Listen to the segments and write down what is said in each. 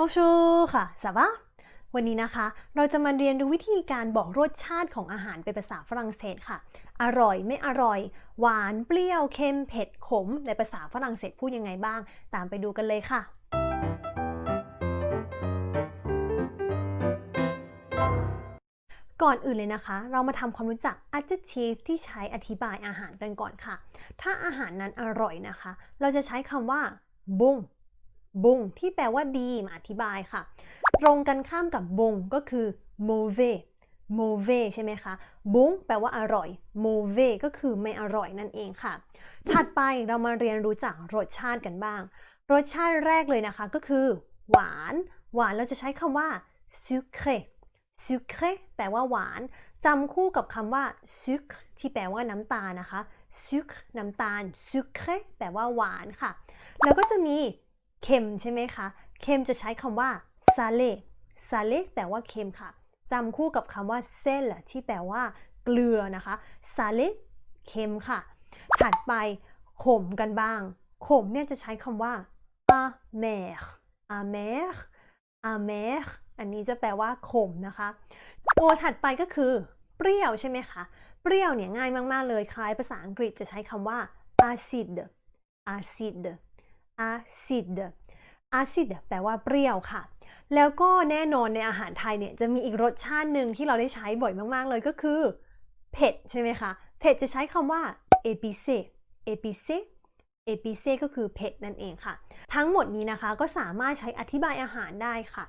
Bonjour ค่ะ ça va วันนี้นะคะ เราจะมาเรียนรู้วิธีการบอกรสชาติของอาหารเป็นภาษาฝรั่งเศสค่ะ อร่อยไม่อร่อย หวานเปรี้ยวเค็มเผ็ดขม ในภาษาฝรั่งเศสพูดยังไงบ้าง ตามไปดูกันเลยค่ะ ก่อนอื่นเลยนะคะ เรามาทำความรู้จัก adjective ที่ใช้อธิบายอาหารกันก่อนค่ะ ถ้าอาหารนั้นอร่อยนะคะ เราจะใช้คำว่าบุ้ง บุงที่แปลว่าดีมาอธิบายค่ะ ตรงกันข้ามกับบุงก็คือ mauvais mauvais ใช่ไหมคะบุ้งแปลว่าอร่อย mauvais ก็คือไม่อร่อยนั่นเองค่ะ ถัดไปเรามาเรียนรู้จักรสชาติกันบ้าง รสชาติแรกเลยนะคะก็คือ หวาน หวานเราจะใช้คำว่า sucré sucré แปลว่าหวานจำคู่กับคำว่า suc ที่แปลว่าน้ำตาลนะคะ suc น้ำตาล sucré แปลว่าหวานค่ะ แล้วก็จะมี เค็มใช่ไหมคะ เค็มจะใช้คำว่า salé salé แปลว่าเค็มค่ะจำคู่กับคำว่า sel ที่แปลว่าเกลือนะคะ salé เค็มค่ะ ถัดไปขมกันบ้าง ขมเนี่ยจะใช้คำว่า amer amer amer อันนี้จะแปลว่าขมนะคะ ตัวถัดไปก็คือ เปรี้ยวใช่ไหมคะ เปรี้ยวเนี่ยง่ายมาก ๆ เลย คล้ายภาษาอังกฤษจะใช้คำว่า acid acid acid acid แปลว่าเปรี้ยวค่ะ แล้วก็แน่นอนในอาหารไทยเนี่ยจะมีอีกรสชาติหนึ่งที่เราได้ใช้บ่อยมากๆเลยก็คือ เผ็ดใช่ไหมคะ เผ็ดจะใช้คำว่า épicé épicé épicé ก็คือเผ็ดนั่นเองค่ะ ทั้งหมดนี้นะคะก็สามารถใช้อธิบายอาหารได้ค่ะ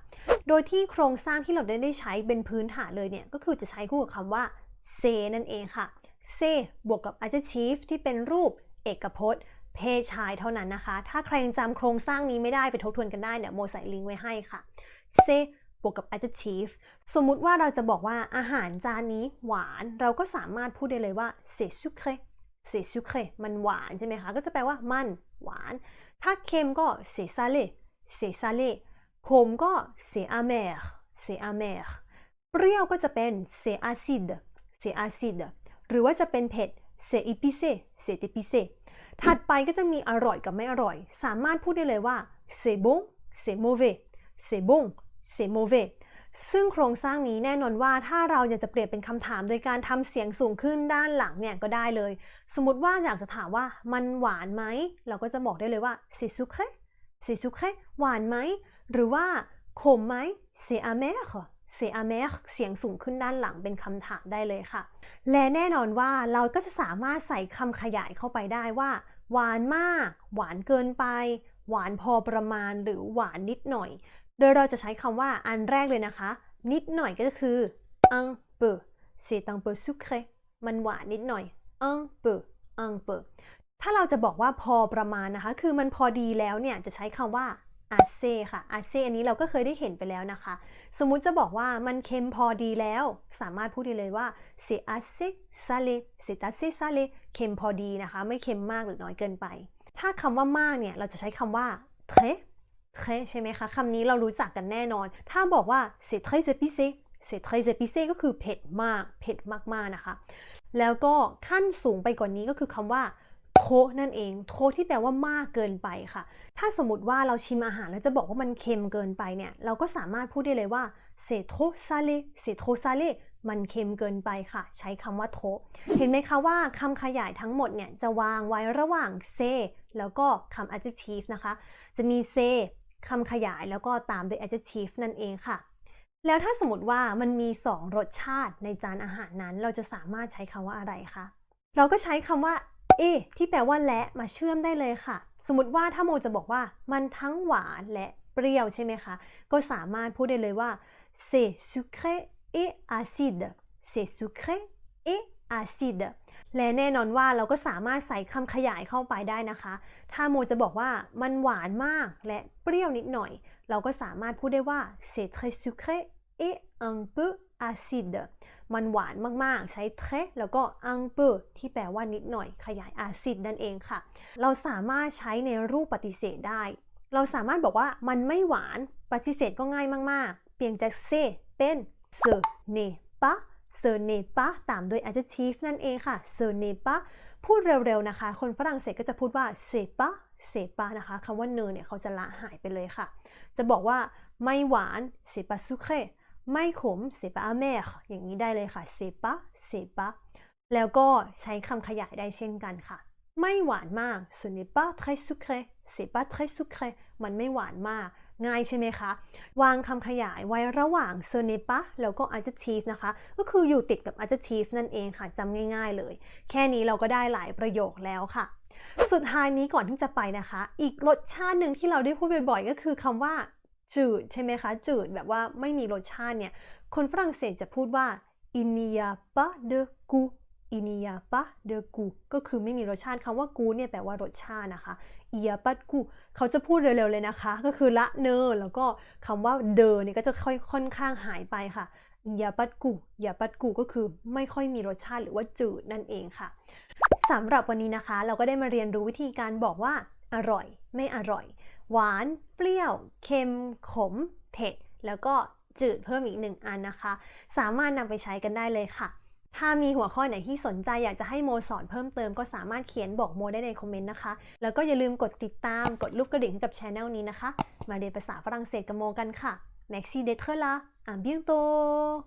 โดยที่โครงสร้างที่เราได้ได้ใช้เป็นพื้นฐานเลยเนี่ย ก็คือจะใช้คู่กับคำว่า say นั่นเองค่ะ say บวกกับ adjective ที่เป็นรูปเอกพจน์ เพศชายเท่านั้นนะคะ ถ้าใครยังจำโครงสร้างนี้ไม่ได้ไปทบทวนกันได้เนี่ยโมใส่ลิงก์ไว้ให้ค่ะ say บวกกับ adjective สมมุติว่าเราจะบอกว่าอาหารจานนี้หวาน เราก็สามารถพูดได้เลยว่า c'est sucré c'est sucré มันหวานใช่ไหมคะ ก็จะแปลว่ามันหวาน ถ้าเค็มก็ c'est salé c'est salé ขมก็ c'est amer c'est amer เปรี้ยวก็จะเป็น c'est acide c'est acide หรือว่าจะเป็นเผ็ด c'est épicé c'est épicé ถัดไปก็จะมีอร่อยกับไม่อร่อย สามารถพูดได้เลยว่า c'est bon c'est mauvais c'est bon c'est mauvais ซึ่งโครงสร้างนี้แน่นอนว่าถ้าเราอยากจะเปลี่ยนเป็นคำถามโดยการทำเสียงสูงขึ้นด้านหลังเนี่ยก็ได้เลย สมมติว่าอยากจะถามว่ามันหวานไหม เราก็จะบอกได้เลยว่า c'est sucré c'est sucré หวานไหม หรือว่าขมไหม c'est amer c'est amer เสียงสูงขึ้นด้านหลังเป็นคำถามได้เลยค่ะ และแน่นอนว่าเราก็จะสามารถใส่คำขยายเข้าไปได้ว่า หวานมาก หวานเกินไป หวานพอประมาณหรือหวานนิดหน่อย โดยเราจะใช้คำว่าอันแรกเลยนะคะ นิดหน่อยก็คือ un peu c'est un peu sucré มันหวานนิดหน่อย un peu un peu ถ้าเราจะบอกว่าพอประมาณนะคะ คือมันพอดีแล้วเนี่ยจะใช้คำว่า assez ค่ะ assez อันนี้เราก็เคยได้เห็นไปแล้วนะคะ สมมุติจะบอกว่ามันเค็มพอดีแล้ว สามารถพูดได้เลยว่า c'est assez salé c'est assez salé เค็มพอดีนะคะ ไม่เค็มมากหรือน้อยเกินไป ถ้าคำว่ามากเนี่ย เราจะใช้คำว่า très très ใช่ไหมคะคำนี้เรารู้จักกันแน่นอน ถ้าบอกว่า c'est très épicé c'est très épicé ก็คือเผ็ดมาก เผ็ดมากๆนะคะ แล้วก็ขั้นสูงไปกว่านี้ก็คือคำว่า โทนั่นเอง โทที่แปลว่ามากเกินไปค่ะ ถ้าสมมติว่าเราชิมอาหารแล้วจะบอกว่ามันเค็มเกินไปเนี่ย เราก็สามารถพูดได้เลยว่า c'est trop salé c'est trop salé มันเค็มเกินไปค่ะ ใช้คำว่าโทเห็นไหมคะว่าคำขยายทั้งหมดเนี่ยจะวางไว้ระหว่าง say แล้วก็คำ adjective นะคะ จะมี say คำขยายแล้วก็ตามด้วย adjective นั่นเองค่ะแล้วถ้าสมมติว่ามันมี 2 รสชาติในจานอาหารนั้น เราจะสามารถใช้คำว่าอะไรคะ เราก็ใช้คำว่า เอ ที่แปลว่าและมาเชื่อมได้เลยค่ะ สมมติว่าถ้าโมจะบอกว่า มันทั้งหวานและเปรี้ยวใช่ไหมคะ ก็สามารถพูดได้เลยว่า c'est sucré et acide c'est sucré et acide และแน่นอนว่าเราก็สามารถใส่คำขยายเข้าไปได้นะคะ ถ้าโมจะบอกว่ามันหวานมากและเปรี้ยวนิดหน่อย เราก็สามารถพูดได้ว่า c'est très sucré et un peu acide มันหวานมากๆ ใช้ très แล้วก็ un peu ที่แปลว่านิดหน่อยขยาย acid นั่นเองค่ะ เราสามารถใช้ในรูปปฏิเสธได้ เราสามารถบอกว่ามันไม่หวานปฏิเสธก็ง่ายมากๆ เปลี่ยนจาก c'est เป็น ce n'est pas ce n'est pas ตามด้วย adjective นั่นเองค่ะ ce n'est pas พูดเร็วๆนะคะ คนฝรั่งเศสก็จะพูดว่า c'est pas c'est pas นะคะคำว่าเนอเนี่ยเขาจะละหายไปเลยค่ะ จะบอกว่าไม่หวาน c'est pas sucré ไม่ขม c'est pas amer อย่างนี้ได้เลยค่ะ c'est pas c'est pas แล้วก็ใช้คำขยายได้เช่นกันค่ะ ไม่หวานมาก ce n'est pas très sucré c'est pas très sucré มันไม่หวานมาก ง่ายใช่ไหมคะ วางคำขยายไว้ระหว่าง ce n'est pas แล้วก็ adjective นะคะ ก็คืออยู่ติดกับ adjective นั่นเองค่ะจำง่าย ๆเลย แค่นี้เราก็ได้หลายประโยคแล้วค่ะสุดท้ายนี้ก่อนที่จะไปนะคะ อีกรสชาติหนึ่งที่เราได้พูดบ่อยๆ ก็คือคำว่า จืดใช่ไหมคะ จืดแบบว่าไม่มีรสชาติเนี่ย คนฝรั่งเศสจะพูดว่า il n'y a pas de goût il n'y a pas de goût ก็คือไม่มีรสชาติคำว่า goût เนี่ยแปลว่ารสชาตินะคะ il n'y a pas de goût เขาจะพูดเร็วๆเลยนะคะ ก็คือละเนอแล้วก็คำว่าเดอเนี่ยก็จะค่อยค่อนข้างหายไปค่ะ il n'y a pas de goût il n'y a pas de goût ก็คือไม่ค่อยมีรสชาติหรือว่าจืดนั่นเองค่ะสำหรับวันนี้นะคะ เราก็ได้มาเรียนรู้วิธีการบอกว่าอร่อย ไม่อร่อย หวาน เปรี้ยว เค็ม ขม เผ็ด แล้วก็จืดเพิ่มอีกหนึ่งอันนะคะ สามารถนำไปใช้กันได้เลยค่ะ ถ้ามีหัวข้อไหนที่สนใจอยากจะให้โมสอนเพิ่มเติมก็สามารถเขียนบอกโมได้ในคอมเมนต์นะคะ แล้วก็อย่าลืมกดติดตาม กดรูปกระดิ่งกับช anel นี้นะคะ มาเรียนภาษาฝรั่งเศสกับโมกันค่ะ Merci d'être là à bientôt